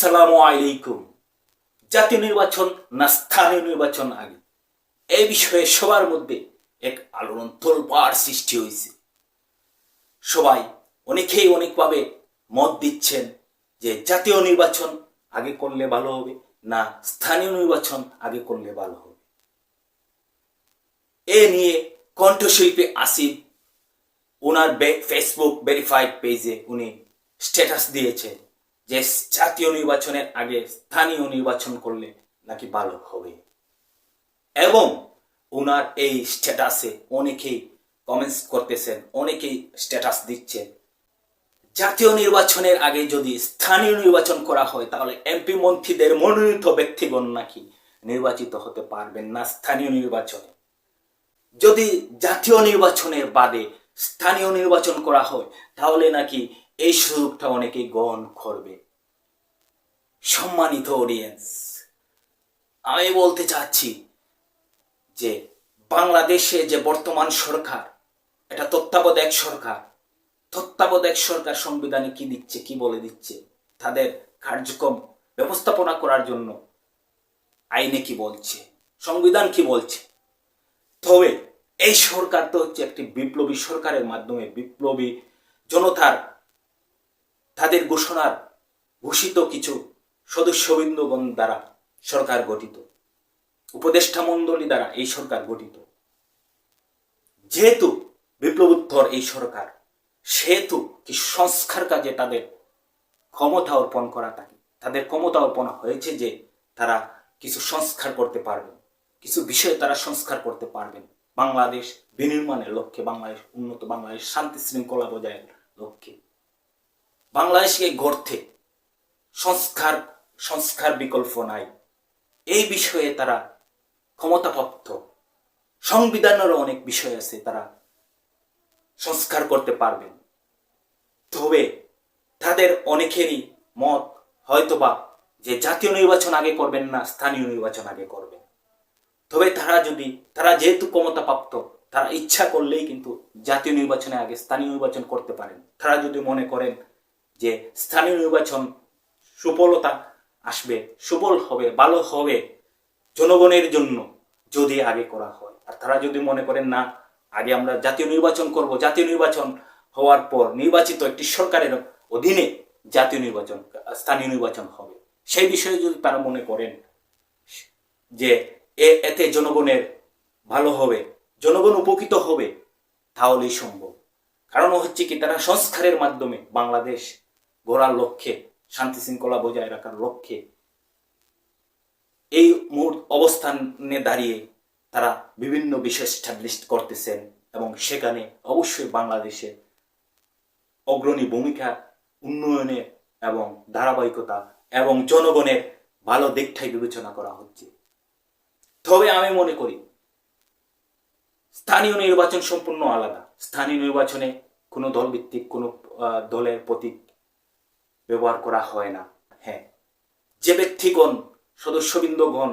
আসসালামু আলাইকুম। জাতীয় নির্বাচন না স্থানীয় নির্বাচন আগে? এই বিষয়ে সবার মধ্যে এক আলোড়ন তোলপাড় সৃষ্টি হয়েছে। সবাই অনেকেই অনেকভাবে মত দিচ্ছেন যে জাতীয় নির্বাচন আগে করলে ভালো হবে না স্থানীয় নির্বাচন আগে করলে ভালো হবে। এ নিয়ে কণ্ঠশিল্পী আসিফ ওনার ফেসবুক ভেরিফাইড পেজে উনি স্ট্যাটাস দিয়েছে যে জাতীয় নির্বাচনের আগে স্থানীয় নির্বাচন করলে নাকি ভালো হবে। এবং ওনার এই স্ট্যাটাসে অনেকেই কমেন্টস করতেছেন, অনেকেই স্ট্যাটাস দিচ্ছেন। জাতীয় নির্বাচনের আগে যদি স্থানীয় নির্বাচন করা হয়, তাহলে এমপি মন্ত্রীদের মনোনীত ব্যক্তিগণ নাকি নির্বাচিত হতে পারবেন না স্থানীয় নির্বাচনে। যদি জাতীয় নির্বাচনের বাদে স্থানীয় নির্বাচন করা হয়, তাহলে নাকি এই সুযোগটা অনেকেই গ্রহণ করবে। সম্মানিত অডিয়েন্স আমি বলতে চাচ্ছি যে বাংলাদেশে যে বর্তমান সরকার, এটা তত্ত্বাবধায়ক সরকার তত্ত্বাবধায়ক সরকার সংবিধানে কি দিচ্ছে, কি বলে দিচ্ছে, তাদের কার্যক্রম ব্যবস্থাপনা করার জন্য আইনে কি বলছে, সংবিধান কি বলছে? তবে এই সরকার তো হচ্ছে একটি বিপ্লবী সরকারের মাধ্যমে বিপ্লবী জনতার তাদের ঘোষণার ঘোষিত কিছু সদস্যবৃন্দগণ দ্বারা সরকার গঠিত, উপদেষ্টা মণ্ডলী দ্বারা এই সরকার গঠিত। যেহেতু বিপ্লবোত্তর এই সরকার, সেহেতু কিছু সংস্কার কাজে তাদের ক্ষমতা অর্পণ করা থাকে, তাদের ক্ষমতা অর্পণ হয়েছে যে তারা কিছু সংস্কার করতে পারবেন, কিছু বিষয়ে তারা সংস্কার করতে পারবেন। বাংলাদেশ বিনির্মাণের লক্ষ্যে, বাংলাদেশ উন্নত, বাংলাদেশ শান্তি শৃঙ্খলা বজায়ের লক্ষ্যে। বাংলাদেশকে গড়তে সংস্কার সংস্কার বিকল্প নাই। এই বিষয়ে তারা ক্ষমতাপ্রাপ্ত। সংবিধানেরও অনেক বিষয় আছে তারা সংস্কার করতে পারবেন তবে তাদের অনেকেরই মত হয়তোবা যে জাতীয় নির্বাচন আগে করবেন না, স্থানীয় নির্বাচন আগে করবেন। তবে তারা যদি, তারা যেহেতু ক্ষমতাপ্রাপ্ত, তারা ইচ্ছা করলেই কিন্তু জাতীয় নির্বাচনে আগে স্থানীয় নির্বাচন করতে পারেন। তারা যদি মনে করেন যে স্থানীয় নির্বাচন সুফলতা আসবে, সুফল হবে, ভালো হবে জনগণের জন্য যদি আগে করা হয়। আর তারা যদি মনে করেন, না, আগে আমরা জাতীয় নির্বাচন করব। জাতীয় নির্বাচন হওয়ার পর নির্বাচিত একটি সরকারের অধীনে জাতীয় নির্বাচন, স্থানীয় নির্বাচন হবে। সেই বিষয়ে যদি তারা মনে করেন যে এ, এতে জনগণের ভালো হবে, জনগণ উপকৃত হবে, তাহলেই সম্ভব। কারণ হচ্ছে কি, তারা সংস্কারের মাধ্যমে বাংলাদেশ গড়ার লক্ষ্যে, শান্তি শৃঙ্খলা বজায় রাখার লক্ষ্যে এই অবস্থানে দাঁড়িয়ে তারা বিভিন্ন বিষয় স্ট্যাবলিশ করতেছেন এবং সেখানে অবশ্যই বাংলাদেশের অগ্রণী ভূমিকা উন্নয়নে এবং ধারাবাহিকতা এবং জনগণের ভালো দিকটাই বিবেচনা করা হচ্ছে। তবে আমি মনে করি, স্থানীয় নির্বাচন সম্পূর্ণ আলাদা। স্থানীয় নির্বাচনে কোনো দলভিত্তিক কোনো দলের প্রতীক ব্যবহার করা হয় না। হ্যাঁ। যে ব্যক্তিগণ, সদস্যবৃন্দগণ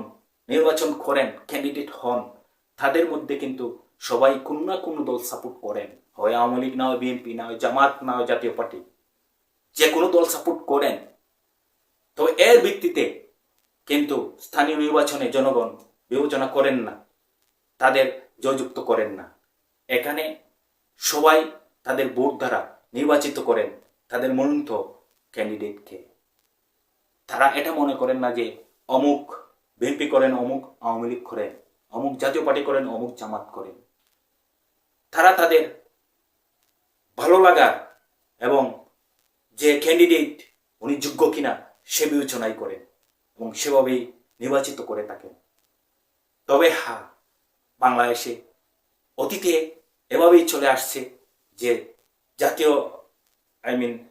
নির্বাচন করেন ক্যান্ডিডেট হন, তাদের মধ্যে কিন্তু সবাই কোনো না কোনো দল সাপোর্ট করেন। হয় আওয়ামী লীগ না, হয় বিএনপি না, হয় জামাত না, হয় জাতীয় পার্টি। যে কোনো দল সাপোর্ট করেন। তবে এর ভিত্তিতে কিন্তু স্থানীয় নির্বাচনে জনগণ বিবেচনা করেন না। তাদের জয়যুক্ত করেন না। এখানে সবাই তাদের ভোট দ্বারা নির্বাচিত করেন। তাদের মনোনীত ক্যান্ডিডেটকে তারা এটা মনে করেন না যে অমুক বিএনপি করেন, অমুক আওয়ামী লীগ করেন, অমুক জাতীয় পার্টি করেন, অমুক জামাত করেন। তারা তাদের ভালো লাগার এবং যে ক্যান্ডিডেট উনি যোগ্য কিনা, সে বিবেচনাই করেন এবং সেভাবেই নির্বাচিত করে থাকেন। তবে হা, বাংলাদেশে অতীতে এভাবেই চলে আসছে যে জাতীয় আই মিন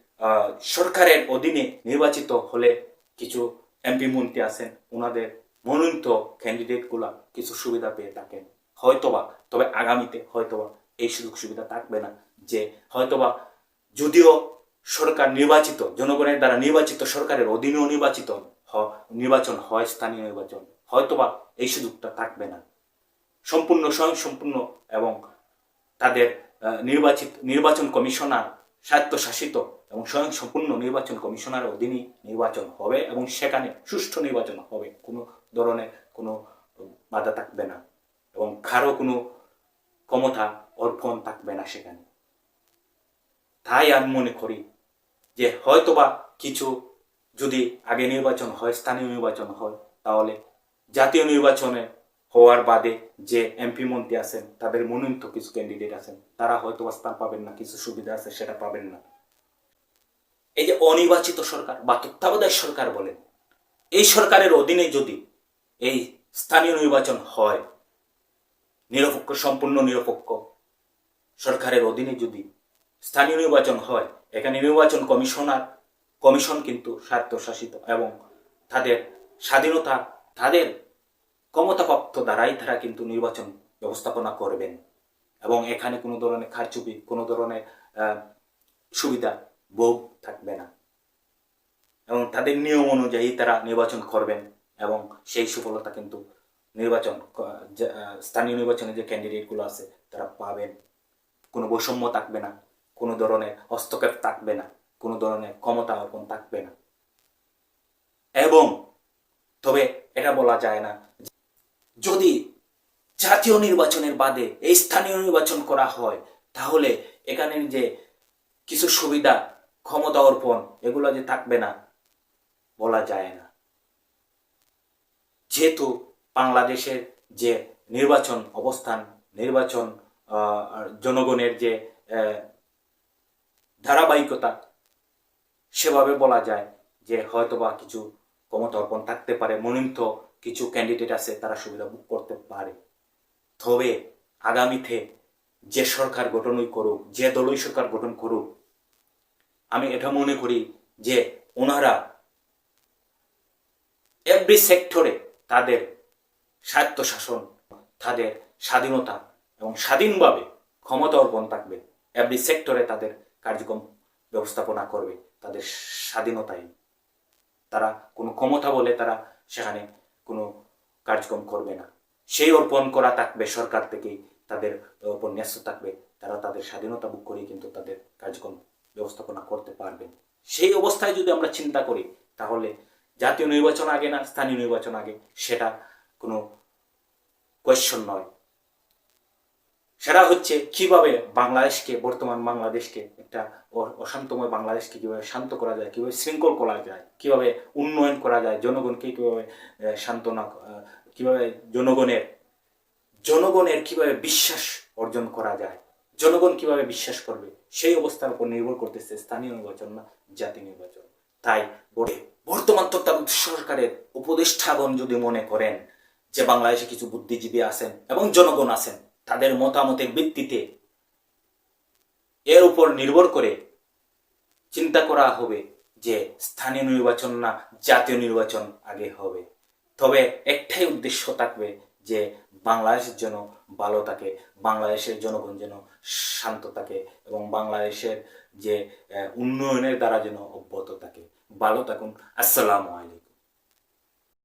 সরকারের অধীনে নির্বাচিত হলে কিছু এমপি মন্ত্রী আছেন ওনাদের মনোনীত ক্যান্ডিডেটগুলা কিছু সুবিধা পেয়ে থাকেন। হয়তোবা, তবে আগামীতে হয়তোবা এই সুযোগ সুবিধা থাকবে না যে হয়তোবা যদিও সরকার নির্বাচিত, জনগণের দ্বারা নির্বাচিত, সরকারের অধীনেও নির্বাচিত নির্বাচন হয় স্থানীয় নির্বাচন, হয়তোবা এই সুযোগটা থাকবে না। সম্পূর্ণ স্বয়ং সম্পূর্ণ এবং তাদের নির্বাচিত, নির্বাচন কমিশনার স্বায়ত্তশাসিত এবং স্বয়ংসম্পূর্ণ নির্বাচন কমিশনার অধীনে নির্বাচন হবে এবং সেখানে সুষ্ঠু নির্বাচন হবে। কোনো ধরনের কোনো বাধা থাকবে না এবং কারও কোনো ক্ষমতা অর্পণ থাকবে না সেখানে। তাই আমি মনে করি যে হয়তোবা কিছু যদি আগে নির্বাচন হয়, স্থানীয় নির্বাচন হয়, তাহলে জাতীয় নির্বাচনে হওয়ার বাদে যে এমপি মন্ত্রী আছেন, তাদের মনোনীত কিছু ক্যান্ডিডেট আছেন, তারা হয়তো স্থান পাবেন না, কিছু সুবিধা আছে, সেটা পাবেন না। এই যে অনির্বাচিত সরকার বা তত্ত্বাবধায়ক সরকার বলেন, এই সরকারের অধীনে যদি এই স্থানীয় নির্বাচন হয়, নিরপেক্ষ, সম্পূর্ণ নিরপেক্ষ সরকারের অধীনে যদি স্থানীয় নির্বাচন হয়, এখানে নির্বাচন কমিশনার, কমিশন কিন্তু স্বায়ত্তশাসিত এবং তাদের স্বাধীনতা, তাদের ক্ষমতাপ্রাপ্ত দ্বারাই তারা কিন্তু নির্বাচন ব্যবস্থাপনা করবেন। এবং এখানে কোনো ধরনের খারচুপি কোনো ধরনের সুবিধা ভোগ থাকবে না। এবং তাদের নিয়ম অনুযায়ী তারা নির্বাচন করবেন এবং সেই সফলতা কিন্তু নির্বাচন স্থানীয় নির্বাচনে যে ক্যান্ডিডেটগুলো আছে তারা পাবেন। কোনো বৈষম্য থাকবে না, কোনো ধরনের হস্তক্ষেপ থাকবে না, কোনো ধরনের ক্ষমতা অর্পণ থাকবে না। এবং তবে এটা বলা যায় না যদি জাতীয় নির্বাচনের বাদে এই স্থানীয় নির্বাচন করা হয়, তাহলে এখানে যে কিছু সুবিধা, ক্ষমতা অর্পণ, এগুলো যে থাকবে না, বলা যায় না। যেহেতু বাংলাদেশের যে নির্বাচন অবস্থান, নির্বাচন জনগণের যে ধারাবাহিকতা, সেভাবে বলা যায় যে হয়তোবা কিছু ক্ষমতা অর্পণ থাকতে পারে। মনোনীত কিছু ক্যান্ডিডেট আছে তারা সুবিধা ভোগ করতে পারে। তবে আগামীতে যে সরকার গঠনই করুক, যে দলই সরকার গঠন করুক, আমি এটা মনে করি যে ওনারা এভরি সেক্টরে তাদের স্বায়ত্তশাসন, তাদের স্বাধীনতা এবং স্বাধীনভাবে ক্ষমতা অর্পণ থাকবে। এভরি সেক্টরে তাদের কার্যক্রম ব্যবস্থাপনা করবে, তাদের স্বাধীনতায়। তারা কোনো ক্ষমতা বলে তারা সেখানে কোনো কার্যক্রম করবে না। সেই অর্পণ করা থাকবে, সরকার থেকে তাদের উপর ন্যস্ত থাকবে, তারা তাদের স্বাধীনতা বুক করে কিন্তু তাদের কার্যক্রম ব্যবস্থাপনা করতে পারবেন সেই অবস্থায় যদি আমরা চিন্তা করি, তাহলে জাতীয় নির্বাচন আগে না, স্থানীয় নির্বাচন আগে, সেটা কোনো কোয়েশ্চন নয়। সেটা হচ্ছে কীভাবে বাংলাদেশকে, বর্তমান বাংলাদেশকে একটা অশান্তময় বাংলাদেশকে কীভাবে শান্ত করা যায়, কীভাবে শৃঙ্খল করা যায়, কীভাবে উন্নয়ন করা যায়, জনগণকে কীভাবে সান্ত্বনা কীভাবে জনগণের জনগণের কীভাবে বিশ্বাস অর্জন করা যায়, জনগণ কীভাবে বিশ্বাস করবে, সেই অবস্থার উপর নির্ভর করতেছে স্থানীয় নির্বাচন না জাতীয় নির্বাচন। তাই বর্তমান তত্ত্বাবধায়ক সরকারের উপদেষ্টাগণ যদি মনে করেন যে বাংলাদেশে কিছু বুদ্ধিজীবী আছেন এবং জনগণ আছেন তাদের মতামতের ভিত্তিতে এর উপর নির্ভর করে চিন্তা করা হবে যে স্থানীয় নির্বাচন না জাতীয় নির্বাচন আগে হবে। তবে একটাই উদ্দেশ্য থাকবে যে বাংলাদেশের জন্য ভালো থাকে, বাংলাদেশের জনগণ যেন শান্ত থাকে এবং বাংলাদেশের যে উন্নয়নের দ্বারা যেন অব্যাহত থাকে। ভালো থাকুন, আসসালামু আলাইকুম।